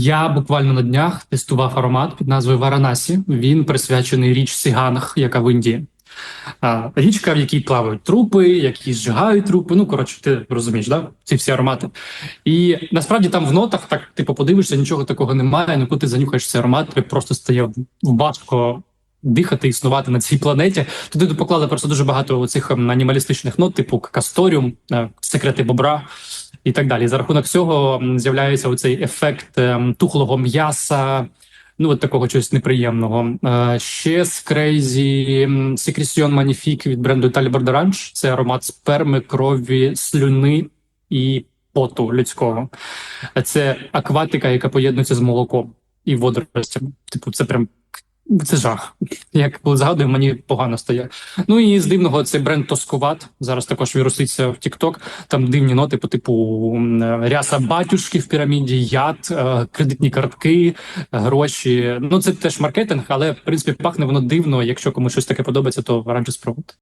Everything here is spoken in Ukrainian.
Я буквально на днях тестував аромат під назвою Варанасі. Він присвячений річці Ганг, яка в Індії. Річка, в якій плавають трупи, які зжигають трупи. Ну коротше, ти розумієш, да? ці всі аромати. І насправді там в нотах так, типу, подивишся, нічого такого немає. Ну, коли ти занюхаєш цей аромат, тобі просто стає важко дихати, існувати на цій планеті. Туди поклали просто дуже багато цих анімалістичних нот, типу касторіум, е, секрети бобра і так далі. За рахунок цього з'являється оцей ефект ем, тухлого м'яса. Ну, от такого чогось неприємного. Е, ще з м, Secretion Magnifique від бренду Italia Borderange. Це аромат сперми, крові, слюни і поту людського. Це акватика, яка поєднується з молоком і водоростями. Типу, це прям це жах. Як згадую, мені погано стає. Ну і з дивного це бренд Тоскуват. Зараз також віруситься в TikTok. Там дивні ноти по типу ряса батюшки в піраміді, яд, е, кредитні картки, гроші. Ну це теж маркетинг, але в принципі пахне воно дивно. Якщо комусь щось таке подобається, то раніше спробувати.